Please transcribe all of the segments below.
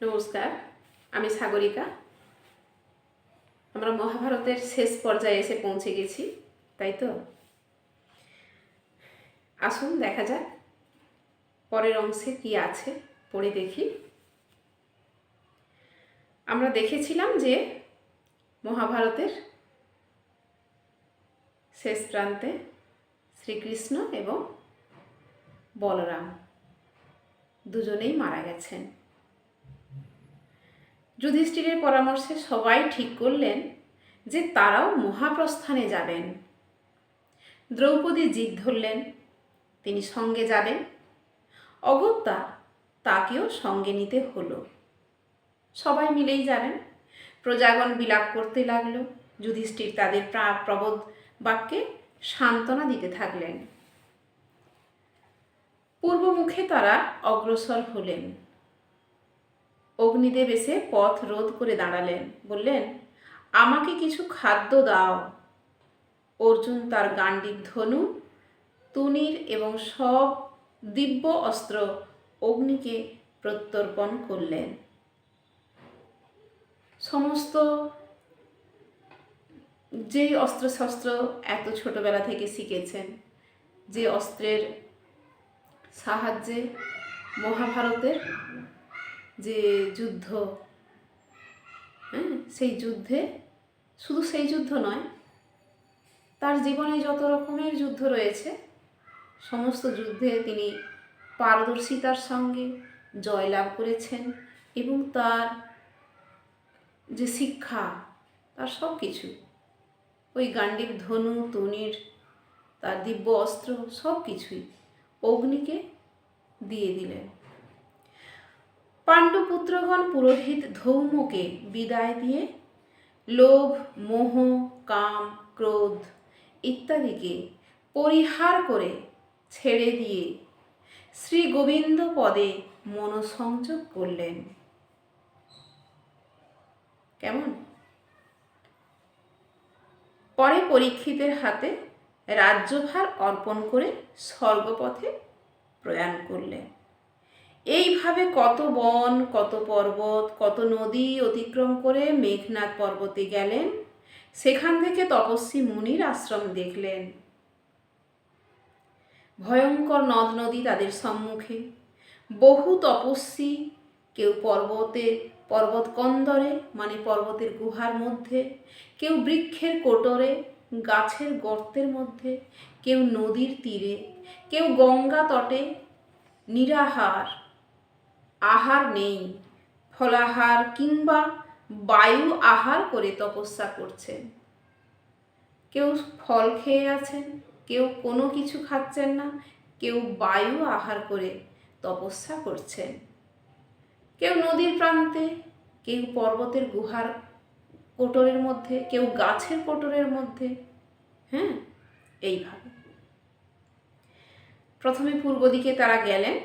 নমস্কার, আমি সাগরিকা। আমরা মহাভারতের শেষ পর্যায়ে এসে পৌঁছে গেছি, তাই তো? আসুন, দেখা যাক পরের অংশে কি আছে, পড়ে দেখি। আমরা দেখেছিলাম যে মহাভারতের শেষ প্রান্তে শ্রীকৃষ্ণ এবং বলরাম দুজনেই মারা গেছেন। যুধিষ্ঠিরের পরামর্শে সবাই ঠিক করলেন যে তারাও মহাপ্রস্থানে যাবেন। দ্রৌপদী জিদ ধরলেন, তিনি সঙ্গে যাবেন। অগত্যা তাকেও সঙ্গে নিতে হলো। সবাই মিলেই যাবেন। প্রজাগণ বিলাপ করতে লাগল। যুধিষ্ঠির তাদের প্রা- প্রবোধ বাক্যে সান্ত্বনা দিতে থাকলেন। পূর্বমুখে তারা অগ্রসর হলেন। অগ্নিদেব এসে পথ রোধ করে দাঁড়ালেন, বললেন, আমাকে কিছু খাদ্য দাও। অর্জুন তার গান্ডীব ধনু, তুনির এবং সব দিব্য অস্ত্র অগ্নিকে প্রত্যর্পণ করলেন। সমস্ত যে অস্ত্রশস্ত্র এত ছোটবেলা থেকে শিখেছেন, যে অস্ত্রের সাহায্যে মহাভারতের যে যুদ্ধ হ্যাঁ সেই যুদ্ধে, শুধু সেই যুদ্ধ নয়, তার জীবনে যত রকমের যুদ্ধ রয়েছে, সমস্ত যুদ্ধে তিনি পারদর্শিতার সঙ্গে জয়লাভ করেছেন এবং তার যে শিক্ষা, তার সব কিছু ওই গান্ডীব ধনু, তনির, তার দিব্য অস্ত্র সব কিছুই অগ্নিকে দিয়ে দিলেন। পাণ্ডুপুত্রগণ পুরোহিত ধৌমকে বিদায় দিয়ে লোভ, মোহ, কাম, ক্রোধ ইত্যাদিকে পরিহার করে ছেড়ে দিয়ে শ্রী গোবিন্দ পদে মনোসংযোগ করলেন। কেমন? পরে পরীক্ষিতের হাতে রাজ্যভার অর্পণ করে স্বর্গপথে প্রয়াণ করলেন। এইভাবে কত বন, কত পর্বত, কত নদী অতিক্রম করে মেঘনাথ পর্বতে গেলেন। সেখান থেকে তপস্বী মুনির আশ্রম দেখলেন। ভয়ঙ্কর নদ নদী তাদের সম্মুখে। বহু তপস্বী কেউ পর্বতে পর্বত কন্দরে মানে পর্বতের গুহার মধ্যে, কেউ বৃক্ষের কোটরে, গাছের গর্তের মধ্যে, কেউ নদীর তীরে, কেউ গঙ্গা তটে, নিরাহার। আহার নেই, ফলাহার কিংবা বায়ু আহার করে তপস্যা করছেন। কেউ ফল খেয়ে আছেন, কেউ কোনো কিছু খাচ্ছেন না, কেউ বায়ু আহার করে তপস্যা করছেন। কেউ নদীর প্রান্তে, কেউ পর্বতের গুহার কোটরের মধ্যে, কেউ গাছের কোটরের মধ্যে হ্যাঁ এইভাবে। প্রথমে পূর্ব দিকে তারা গেলেন,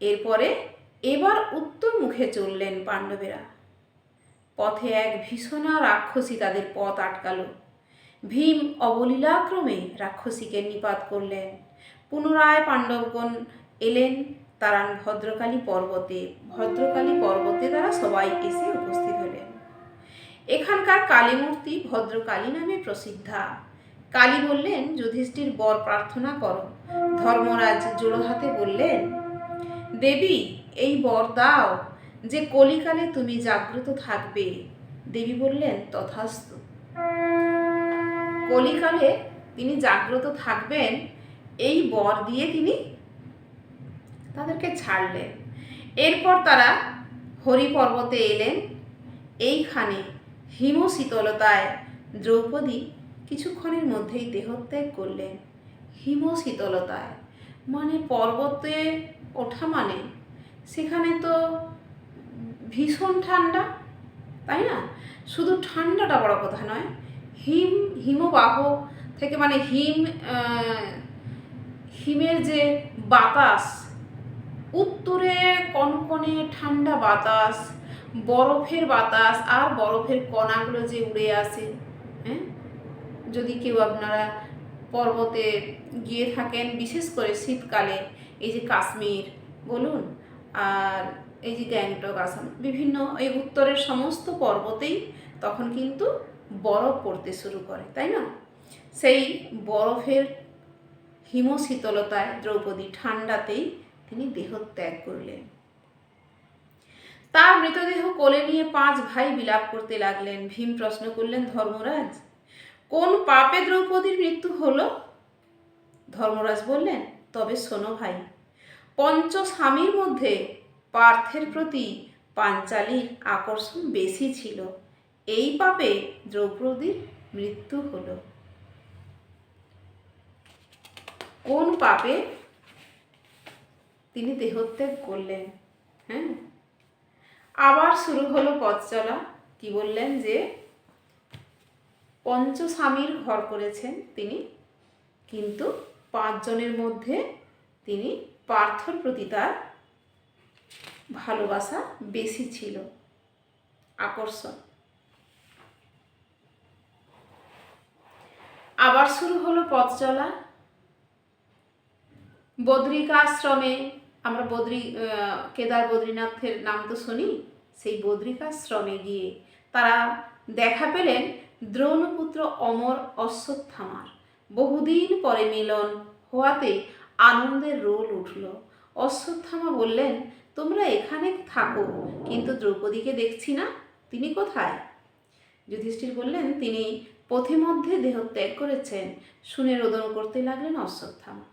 এরপরে এবার উত্তর মুখে চললেন পাণ্ডবেরা। পথে এক ভীষণা রাক্ষসী তাদের পথ আটকালো। ভীম অবলীলাক্রমে রাক্ষসীকে নিপাত করলেন। পুনরায় পাণ্ডবগণ এলেন তারান ভদ্রকালী পর্বতে। ভদ্রকালী পর্বতে তারা সবাই এসে উপস্থিত হলেন। এখানকার কালী মূর্তি ভদ্রকালী নামে প্রসিদ্ধা। কালী বললেন, যুধিষ্ঠির বর প্রার্থনা করো। ধর্মরাজ জোড়হাতে বললেন, দেবী এই বর দাও যে কলিকালে তুমি জাগ্রত থাকবে। দেবী বললেন, তথাস্তু। কলিকালে তিনি জাগ্রত থাকবেন, এই বর দিয়ে তিনি তাদেরকে ছাড়লেন। এরপর তারা হরি পর্বতে এলেন। এইখানে হিমশীতলতায় দ্রৌপদী কিছুক্ষণের মধ্যেই দেহত্যাগ করলেন। হিমশীতলতায় মানে পর্বতে ওঠা মানে সেখানে তো ভীষণ ঠান্ডা, তাই না? শুধু ঠান্ডাটা বড় কথা নয়, হিম, হিমবাহ থেকে মানে হিম হিমের যে বাতাস, উত্তরে কনকনে ঠান্ডা বাতাস, বরফের বাতাস, আর বরফের কণাগুলো যে উড়ে আসে হ্যাঁ? যদি কেউ আপনারা পর্বতে গিয়ে থাকেন, বিশেষ করে শীতকালে, এই যে কাশ্মীর, বলুন। আর এই যে গ্যাংটক আসাম, বিভিন্ন এই উত্তরের সমস্ত পর্বতেই তখন কিন্তু বরফ পড়তে শুরু করে, তাই না? সেই বরফের হিমশীতলতায় দ্রৌপদী ঠান্ডাতেই তিনি দেহত্যাগ করলেন। তার মৃতদেহ কোলে নিয়ে পাঁচ ভাই বিলাপ করতে লাগলেন, ভীম প্রশ্ন করলেন, ধর্মরাজ, কোন পাপে দ্রৌপদীর মৃত্যু হলো? ধর্মরাজ বললেন, তবে শোনো ভাই পঞ্চ স্বামীর মধ্যে পার্থের প্রতি পাঞ্চালীর আকর্ষণ বেশি ছিল। এই পাপে দ্রৌপদীর মৃত্যু হল। কোন পাপে? তিনি দেহত্যাগ করলেন। হ্যাঁ? আবার শুরু হলো পথ চলা। কি বললেন যে, পঞ্চস্বামীর ঘর করেছেন তিনি, কিন্তু পাঁচজনের মধ্যে তিনি পার্থর প্রতি তার ভালোবাসা বেশি ছিল। আকর্ষণ। আবার শুরু হলো পথ চলা। বদ্রিকাশ্রমে, আমরা বদ্রি কেদার বদ্রীনাথের নাম তো শুনি, সেই বদ্রিকাশ্রমে গিয়ে তারা দেখা পেলেন দ্রৌণপুত্র অমর অশ্বত্থামার। বহুদিন পরে মিলন হওয়াতে আনন্দের রোল উঠল। অশ্বত্থামা বললেন, তোমরা এখানে থাকো, কিন্তু দ্রৌপদীকে দেখছি না। তিনি কোথায়? যুধিষ্ঠির বললেন, তিনি পথে মধ্যে দেহত্যাগ করেছেন। শুনে রোদন করতে লাগলেন অশ্বত্থামা।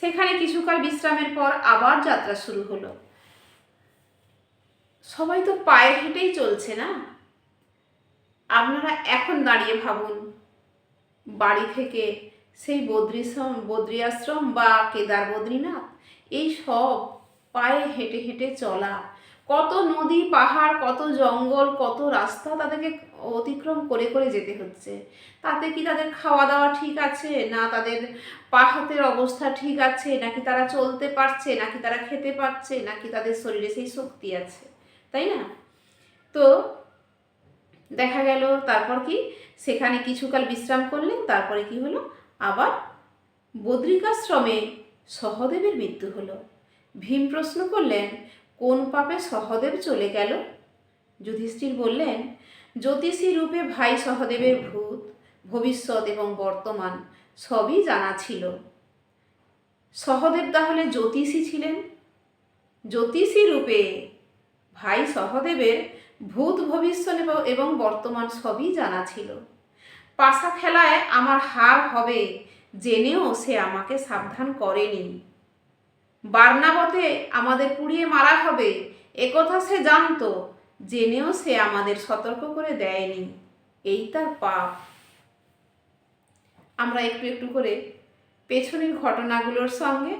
সেখানে কিছুকাল বিশ্রামের পর আবার যাত্রা শুরু হলো। সবাই তো পায়ে হেঁটেই চলছে না? আপনারা এখন দাঁড়িয়ে ভাবুন। বাড়ি থেকে সেই বদ্রিশ্রম বদ্রী আশ্রম বা কেদার বদ্রীনাথ, এই সব পায়ে হেঁটে হেঁটে চলা। কত নদী, পাহাড়, কত জঙ্গল, কত রাস্তা তাদেরকে অতিক্রম করে করে যেতে হচ্ছে। তাতে কি তাদের খাওয়া দাওয়া ঠিক আছে? না তাদের পা হাতের অবস্থা ঠিক আছে? নাকি তারা চলতে পারছে? নাকি তারা খেতে পারছে? নাকি তাদের শরীরে সেই শক্তি আছে? তাই না? তো দেখা গেল, তারপর কি? সেখানে কিছুকাল বিশ্রাম করলেন তারপরে কি হলো? আবার বদ্রিকাশ্রমে সহদেবের মৃত্যু হলো। ভীম প্রশ্ন করলেন, কোন পাপে সহদেব চলে গেল? যুধিষ্ঠির বললেন, জ্যোতিষী রূপে ভাই সহদেবের ভূত, ভবিষ্যৎ এবং বর্তমান সবই জানা ছিল। সহদেব তাহলে জ্যোতিষী ছিলেন? জ্যোতিষী রূপে ভাই সহদেবের ভূত, ভবিষ্যৎ এবং- বর্তমান সবই জানা ছিল। পাশা খেলায় আমার হার হবে, জেনেও সে আমাকে সাবধান করেনি। বার্নাবতে আমাদের পুড়িয়ে মারা হবে একথা সে জানতো, জেনেও সে আমাদের সতর্ক করে দেয়নি। এই তার পাপ। আমরা একটু একটু করে পেছনের ঘটনাগুলোর সঙ্গে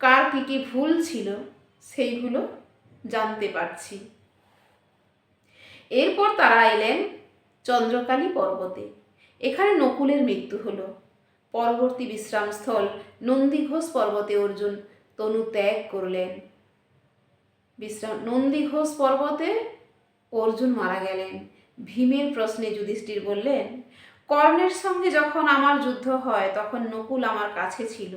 কার কী কী ভুল ছিল সেইগুলো জানতে পারছি। এরপর তারা এলেন চন্দ্রকালী পর্বতে। এখানে নকুলের মৃত্যু হল। পরবর্তী বিশ্রামস্থল নন্দীঘোষ পর্বতে অর্জুন তনু ত্যাগ করলেন। বিশ্রাম, নন্দীঘোষ পর্বতে অর্জুন মারা গেলেন। ভীমের প্রশ্নে যুধিষ্ঠির বললেন, কর্ণের সঙ্গে যখন আমার যুদ্ধ হয়, তখন নকুল আমার কাছে ছিল।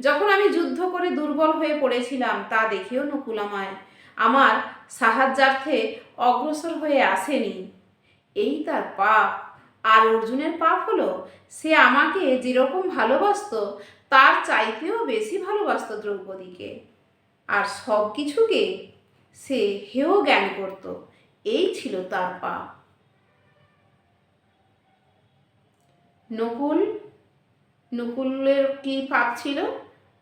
যখন আমি যুদ্ধ করে দুর্বল হয়ে পড়েছিলাম, তা দেখেও নকুল আমায়, আমার সাহায্যার্থে অগ্রসর হয়ে আসেনি। এই তার পাপ। আর অর্জুনের পাপ হলো, সে আমাকে যেরকম ভালোবাসতো, তার চাইতেও বেশি ভালোবাসতো দ্রৌপদীকে। আর সব কিছুকে সে হেয় জ্ঞান করত। এই ছিল তার পাপ। নকুল, নকুলের কি পাপ ছিল?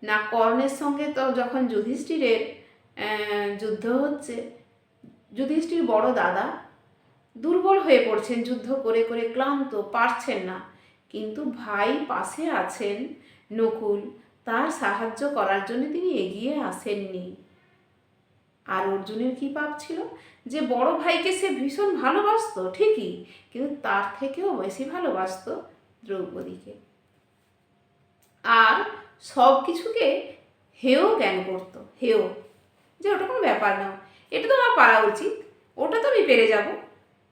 না কর্ণের সঙ্গে তো যখন যুধিষ্ঠিরের যুদ্ধ হচ্ছে, যুধিষ্ঠির বড় দাদা দুর্বল হয়ে পড়ছেন, যুদ্ধ করে করে ক্লান্ত, পারছেন না। কিন্তু ভাই পাশে আছেন নকুল, তার সাহায্য করার জন্য তিনি এগিয়ে আসেননি। আর অর্জুনের কি পাপ ছিল? যে বড় ভাইকে সে ভীষণ ভালোবাসতো, ঠিকই, কিন্তু তার থেকেও বেশি ভালোবাসতো দ্রৌপদীকে। আর সব কিছুকে হেও জ্ঞান করতো হেও যে ওটা কোনো ব্যাপার না, এটা তো আমার পারা উচিত, ওটা তো আমি পেরে যাব।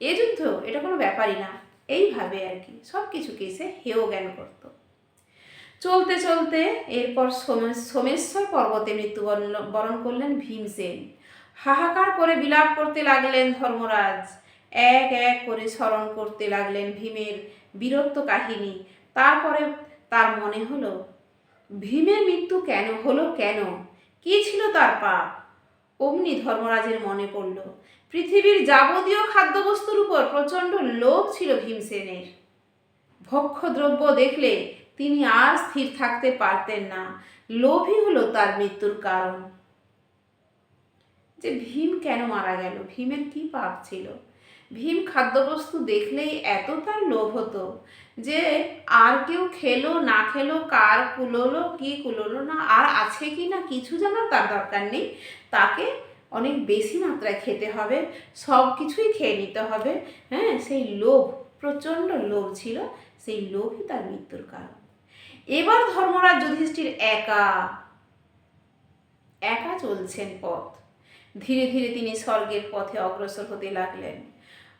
এ যুদ্ধ এটা কোনো ব্যাপারই না। এইভাবে আর কি সব কিছুকে সে হেয় জ্ঞান করতো। চলতে চলতে এরপর সোমে- সোমেশ্বর পর্বতে মৃত্যুবরণ, বরণ করলেন ভীমসেন। হাহাকার করে বিলাপ করতে লাগলেন ধর্মরাজ। এক এক করে স্মরণ করতে লাগলেন ভীমের বীরত্ব কাহিনী। তারপরে তার মনে হলো, ভীমের মৃত্যু কেন, হলো কেন? কি ছিল তার পাপ? অমনি ধর্মরাজের মনে পড়ল পৃথিবীর যাবতীয় খাদ্যবস্তুর উপর প্রচণ্ড লোভ ছিল ভীমসেনের। ভক্ষদ্রব্য দেখলে তিনি আর স্থির থাকতে পারতেন না। লোভই হলো তার মৃত্যুর কারণ। যে ভীম কেন মারা গেল? ভীমের কি পাপ ছিল? ভীম খাদ্যবস্তু দেখলেই এত তার লোভ হতো যে আর কেউ খেলো, না খেলো, কার কুলোলো, কি কুলোলো না, আর আছে কি না, কিছু জানার তার দরকার নেই। তাকে অনেক বেশি মাত্রায় খেতে হবে, সব কিছুই খেয়ে নিতে হবে। হ্যাঁ সেই লোভ, প্রচণ্ড লোভ ছিল, সেই লোভই তার মৃত্যুর কারণ। এবার ধর্মরাজ যুধিষ্ঠির একা একা চলছেন পথ। ধীরে ধীরে তিনি স্বর্গের পথে অগ্রসর হতে লাগলেন।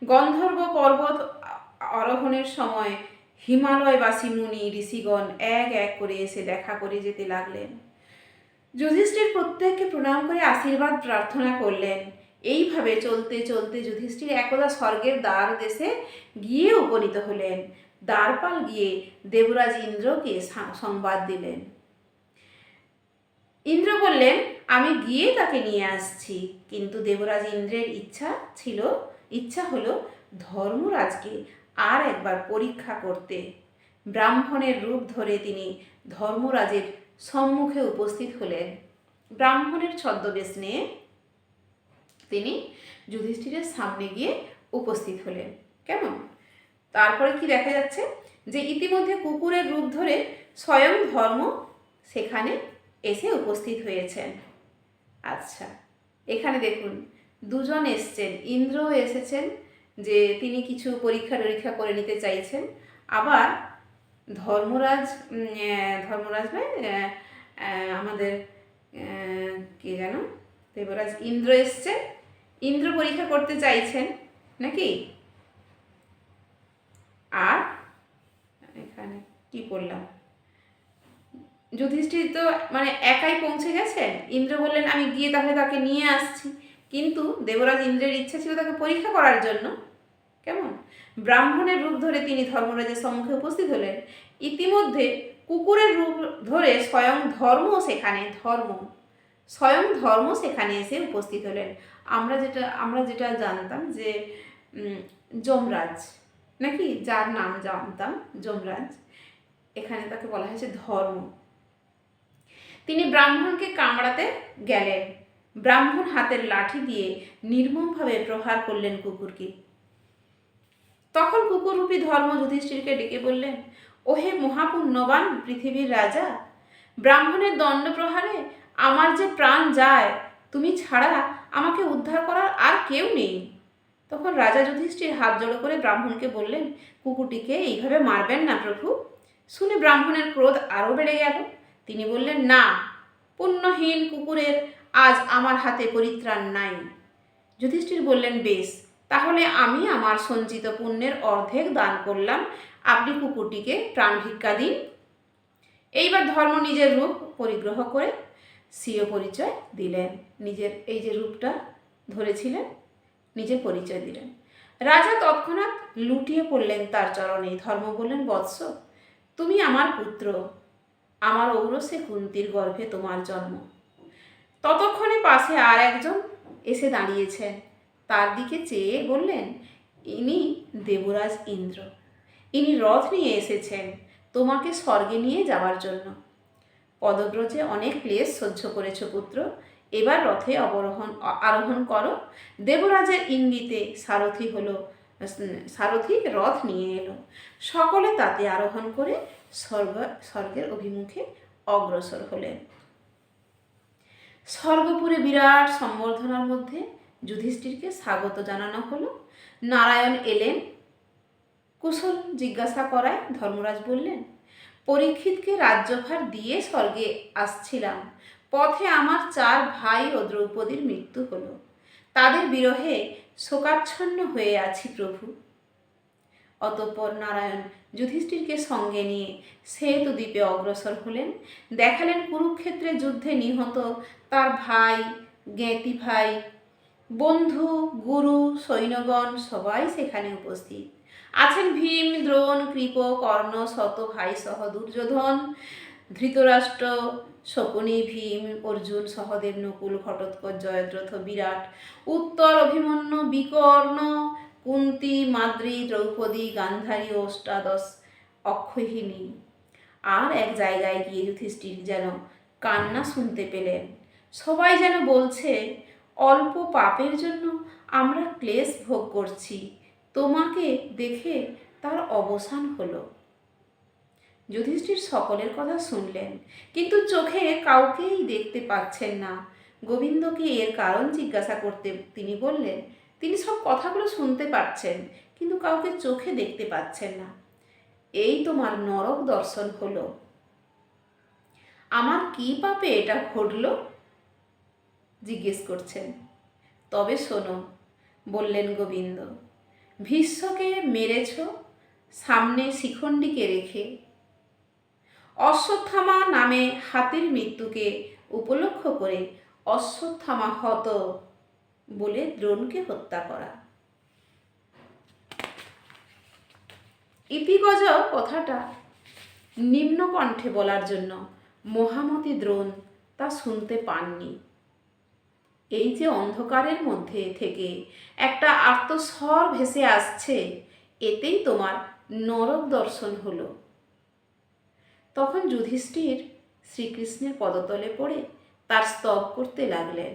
গন্ধর্ব পর্বত আরোহণের সময় হিমালয়বাসী মুনি ঋষিগণ এক এক করে এসে দেখা করে যেতে লাগলেন। যুধিষ্ঠির প্রত্যেককে প্রণাম করে আশীর্বাদ প্রার্থনা করলেন। এইভাবে চলতে চলতে যুধিষ্ঠির একদা স্বর্গের দ্বার দেশে গিয়ে উপনীত হলেন। দ্বারপাল গিয়ে দেবরাজ ইন্দ্রকে সংবাদ দিলেন। ইন্দ্র বললেন, আমি গিয়ে তাকে নিয়ে আসছি। কিন্তু দেবরাজ ইন্দ্রের ইচ্ছা ছিল, ইচ্ছা হলো ধর্মরাজকে আর একবার পরীক্ষা করতে। ব্রাহ্মণের রূপ ধরে তিনি ধর্মরাজের সম্মুখে উপস্থিত হলেন ব্রাহ্মণের ছদ্মবেশ নিয়ে তিনি যুধিষ্ঠিরের সামনে গিয়ে উপস্থিত হলেন। কেমন? তারপরে কি দেখা যাচ্ছে? যে ইতিমধ্যে কুকুরের রূপ ধরে স্বয়ং ধর্ম সেখানে এসে উপস্থিত হয়েছেন। আচ্ছা এখানে দেখুন, দুজন এসছেন। ইন্দ্র এসেছেন যে তিনি কিছু পরীক্ষা টরীক্ষা করে নিতে চাইছেন। আবার ধর্মরাজ ধর্মরাজ নয় আমাদের কে যেন? দেবরাজ ইন্দ্র এসছেন ইন্দ্র পরীক্ষা করতে চাইছেন নাকি? আর এখানে কি করলাম যুধিষ্ঠির তো মানে একাই পৌঁছে গেছেন ইন্দ্র বললেন, আমি গিয়ে তাহলে তাকে নিয়ে আসছি। কিন্তু দেবরাজ ইন্দ্রের ইচ্ছা ছিল তাকে পরীক্ষা করার জন্য। কেমন? ব্রাহ্মণের রূপ ধরে তিনি ধর্মরাজের সম্মুখে উপস্থিত হলেন। ইতিমধ্যে কুকুরের রূপ ধরে স্বয়ং ধর্ম সেখানে, ধর্ম। স্বয়ং ধর্ম সেখানে এসে উপস্থিত হলেন। আমরা যেটা আমরা যেটা জানতাম যে যমরাজ, নাকি? যার নাম জানতাম, যমরাজ। এখানে তাকে বলা হয়েছে ধর্ম। তিনি ব্রাহ্মণকে কামড়াতে গেলেন। ব্রাহ্মণ হাতের লাঠি দিয়ে নির্মমভাবে প্রহার করলেন কুকুরকে। তখন কুকুররূপী ধর্ম যুধিষ্ঠিরকে ডেকে বললেন, ওহে মহাপুণ্যবান পৃথিবীর রাজা, ব্রাহ্মণের দণ্ড প্রহারে আমার যে প্রাণ যায়, তুমি ছাড়া আমাকে উদ্ধার করার আর কেউ নেই। তখন রাজা যুধিষ্ঠির হাত জড়ো করে ব্রাহ্মণকে বললেন, কুকুরটিকে এইভাবে মারবেন না প্রভু। শুনে ব্রাহ্মণের ক্রোধ আরও বেড়ে গেল। তিনি বললেন, না, পুণ্যহীন কুকুরের আজ আমার হাতে পরিত্রাণ নাই। যুধিষ্ঠির বললেন, বেশ তাহলে আমি আমার সঞ্চিত পুণ্যের অর্ধেক দান করলাম। আপনি কুকুরটিকে প্রাণ ভিক্ষা দিন। এইবার ধর্ম নিজের রূপ পরিগ্রহ করে স্বীয় পরিচয় দিলেন। নিজের এই যে রূপটা ধরেছিলেন নিজের পরিচয় দিলেন। রাজা তৎক্ষণাৎ লুটিয়ে পড়লেন তার চরণে। ধর্ম বললেন, বৎস, তুমি আমার পুত্র। আমার ঔরসে কুন্তির গর্ভে তোমার জন্ম। ততক্ষণে পাশে আর একজন এসে দাঁড়িয়েছেন। তার দিকে চেয়ে বললেন, ইনি দেবরাজ ইন্দ্র। ইনি রথ নিয়ে এসেছেন তোমাকে স্বর্গে নিয়ে যাওয়ার জন্য। পদব্রজে অনেক ক্লেশ সহ্য করেছ পুত্র। এবার রথে অবরোহণ, আরোহণ করো। দেবরাজের ইঙ্গিতে সারথি হলো, সারথি রথ নিয়ে এলো। সকলে তাতে আরোহণ করে স্বর্গ, স্বর্গের অভিমুখে অগ্রসর হলেন। স্বর্গপুরে বিরাট সম্বর্ধনার মধ্যে যুধিষ্ঠিরকে স্বাগত জানানো হলো। নারায়ণ এলেন, কুশল জিজ্ঞাসা করায় ধর্মরাজ বললেন, পরীক্ষিতকে রাজ্যভার দিয়ে স্বর্গে আসছিলাম। পথে আমার চার ভাই ও দ্রৌপদীর মৃত্যু হলো। তাদের বিরহে শোকাচ্ছন্ন হয়ে আছি প্রভু অতঃপর নারায়ণ যুধিষ্ঠিরকে সঙ্গে নিয়ে সেতু দ্বীপে অগ্রসর হলেন। দেখালেন কুরুক্ষেত্রে যুদ্ধে নিহত তার ভাই, জ্ঞাতি ভাই বন্ধু, গুরু, সৈন্যগণ সবাই সেখানে উপস্থিত। আছেন ভীম, দ্রোণ কৃপ কর্ণ, শত ভাই সহ দুর্যোধন, ধৃতরাষ্ট্র, শকুনি, ভীম, অর্জুন, সহদেব, নকুল, ঘটোৎকচ, জয়দ্রথ, বিরাট, উত্তর, অভিমন্যু, বিকর্ণ, কুন্তি, মাদ্রি, দ্রৌপদী, গান্ধারী, অষ্টাদশ অক্ষয়হিনী আর এক জায়গায় গিয়ে যুধিষ্ঠির যেন কান্না শুনতে পেলেন। সবাই যেন বলছে অল্প পাপের জন্য আমরা ক্লেশ ভোগ করছি। তোমাকে দেখে তার অবসান হলো। যুধিষ্ঠির সকলের কথা শুনলেন, কিন্তু চোখে কাউকেই দেখতে পাচ্ছেন না। গোবিন্দকে এর কারণ জিজ্ঞাসা করতে তিনি বললেন, তিনি সব কথাগুলো শুনতে পাচ্ছেন, কিন্তু কাউকে চোখে দেখতে পাচ্ছেন না। এই তোমার নরক দর্শন হলো। আমার কি পাপে এটা ঘটলো? জিজ্ঞেস করছেন। তবে শোনো, বললেন গোবিন্দ, ভীষ্মকে মেরেছ, সামনে শিখণ্ডীকে রেখে। অশ্বত্থামা নামে হাতির মৃত্যুকে উপলক্ষ করে অশ্বত্থামা হত বলে দ্রোণকে হত্যা করা। ইতিগজ কথাটা নিম্নকণ্ঠে বলার জন্য মহামতি দ্রোণ তা শুনতে পাননি। এই যে অন্ধকারের মধ্যে থেকে একটা আত্মস্বর ভেসে আসছে, এতেই তোমার নরক দর্শন হলো। তখন যুধিষ্ঠির শ্রীকৃষ্ণের পদতলে পড়ে তার স্তব করতে লাগলেন।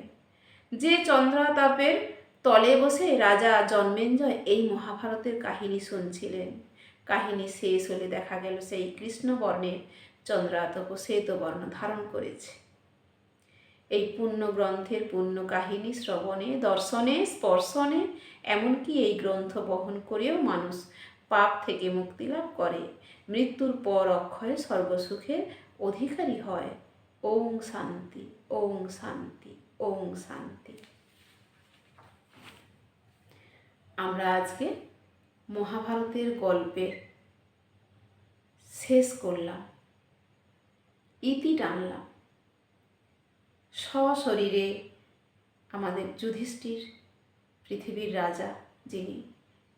যে চন্দ্রতাপের তলে বসে রাজা জন্মেঞ্জয় এই মহাভারতের কাহিনী শুনছিলেন। কাহিনী শেষ হলে দেখা গেল সেই কৃষ্ণবর্ণের চন্দ্রাতপ শ্বেতবর্ণ ধারণ করেছে। এই পূর্ণ গ্রন্থের পূর্ণ কাহিনী শ্রবণে, দর্শনে, স্পর্শনে, এমনকি এই গ্রন্থ বহন করেও মানুষ পাপ থেকে মুক্তি লাভ করে। মৃত্যুর পর অক্ষয় সর্বসুখের অধিকারী হয়। ওং শান্তি ওং শান্তি ওং শান্তি। আমরা আজকে মহাভারতের গল্পের শেষ করলাম। ইতি টানলাম। সশরীরে আমাদের যুধিষ্ঠির, পৃথিবীর রাজা যিনি,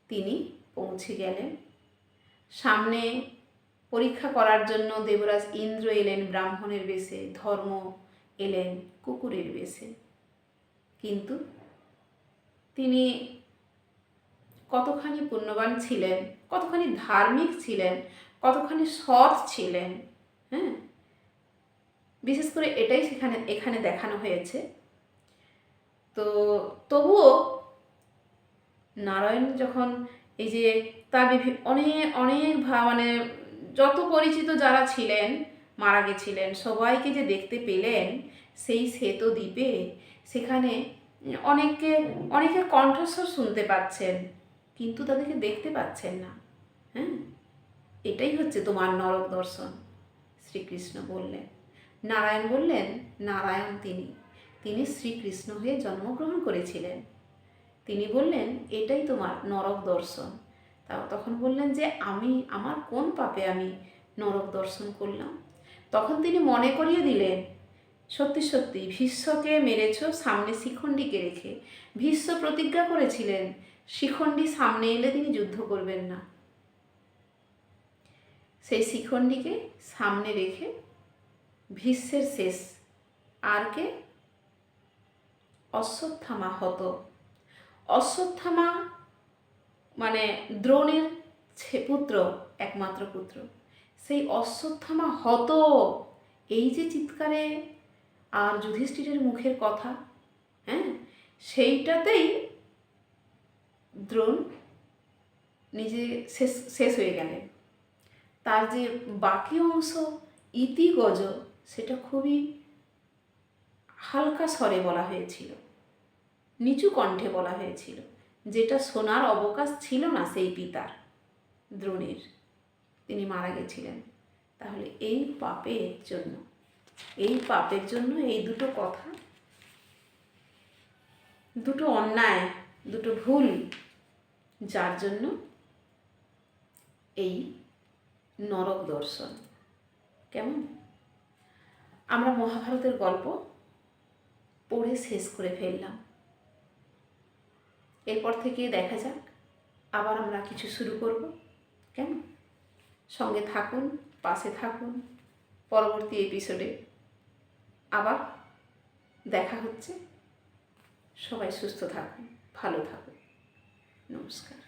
তিনি পৌঁছে গেলেন। সামনে পরীক্ষা করার জন্য দেবরাজ ইন্দ্র এলেন, ব্রাহ্মণের বেশে, ধর্ম এলেন, কুকুরের বেশে। কিন্তু তিনি কতখানি পুণ্যবান ছিলেন, কতখানি ধার্মিক ছিলেন, কতখানি সৎ ছিলেন হ্যাঁ? বিশেষ করে এটাই সেখানে, এখানে দেখানো হয়েছে। তো তবুও নারায়ণ যখন এই যে তার বিভি, অনেক অনেক মানে যত পরিচিত যারা ছিলেন, মারা গেছিলেন, সবাইকে যে দেখতে পেলেন সেই শ্বেত দ্বীপে, সেখানে অনেককে, অনেকের কণ্ঠস্বর শুনতে পাচ্ছেন, কিন্তু তাদেরকে দেখতে পাচ্ছেন না। হ্যাঁ? এটাই হচ্ছে তোমার নরক দর্শন, শ্রীকৃষ্ণ বললেন। নারায়ণ বললেন, নারায়ণ তিনি। তিনি শ্রীকৃষ্ণ হয়ে জন্মগ্রহণ করেছিলেন। তিনি বললেন, এটাই তোমার নরক দর্শন। তা তখন বললেন যে, আমি, আমার কোন পাপে আমি নরক দর্শন করলাম? তখন তিনি মনে করিয়ে দিলেন, সত্যি সত্যি, ভীষ্মকে মেরেছ সামনে শিখণ্ডীকে রেখে। ভীষ্ম প্রতিজ্ঞা করেছিলেন, শিখণ্ডী সামনে এলে তিনি যুদ্ধ করবেন না। সেই শিখণ্ডীকে সামনে রেখে ভীষ্মের শেষ। আর কে? অশ্বত্থামা হত। অশ্বত্থামা মানে দ্রোণের পুত্র, একমাত্র পুত্র। সেই অশ্বত্থামা হত। এই যে চিৎকারে আর যুধিষ্ঠিরের মুখের কথা হ্যাঁ? সেইটাতেই দ্রোণ নিজে শেষ শেষ হয়ে গেলেন। তার যে বাকি অংশ ইতিগজ সেটা খুবই হালকা স্বরে বলা হয়েছিল, নিচু কণ্ঠে বলা হয়েছিল, যেটা শোনার অবকাশ ছিল না সেই পিতার, দ্রোণের। তিনি মারা গেছিলেন। তাহলে এই পাপের জন্য, এই পাপের জন্য এই দুটো কথা, দুটো অন্যায়, দুটো ভুল, যার জন্য এই নরক দর্শন। কেমন? আমরা মহাভারতের গল্প পড়ে শেষ করে ফেললাম। এরপর থেকে দেখা যাক, আবার আমরা কিছু শুরু করব। কেমন? সঙ্গে থাকুন, পাশে থাকুন, পরবর্তী এপিসোডে আবার দেখা হচ্ছে। সবাই সুস্থ থাকুন, ভালো থাকুন। নমস্কার।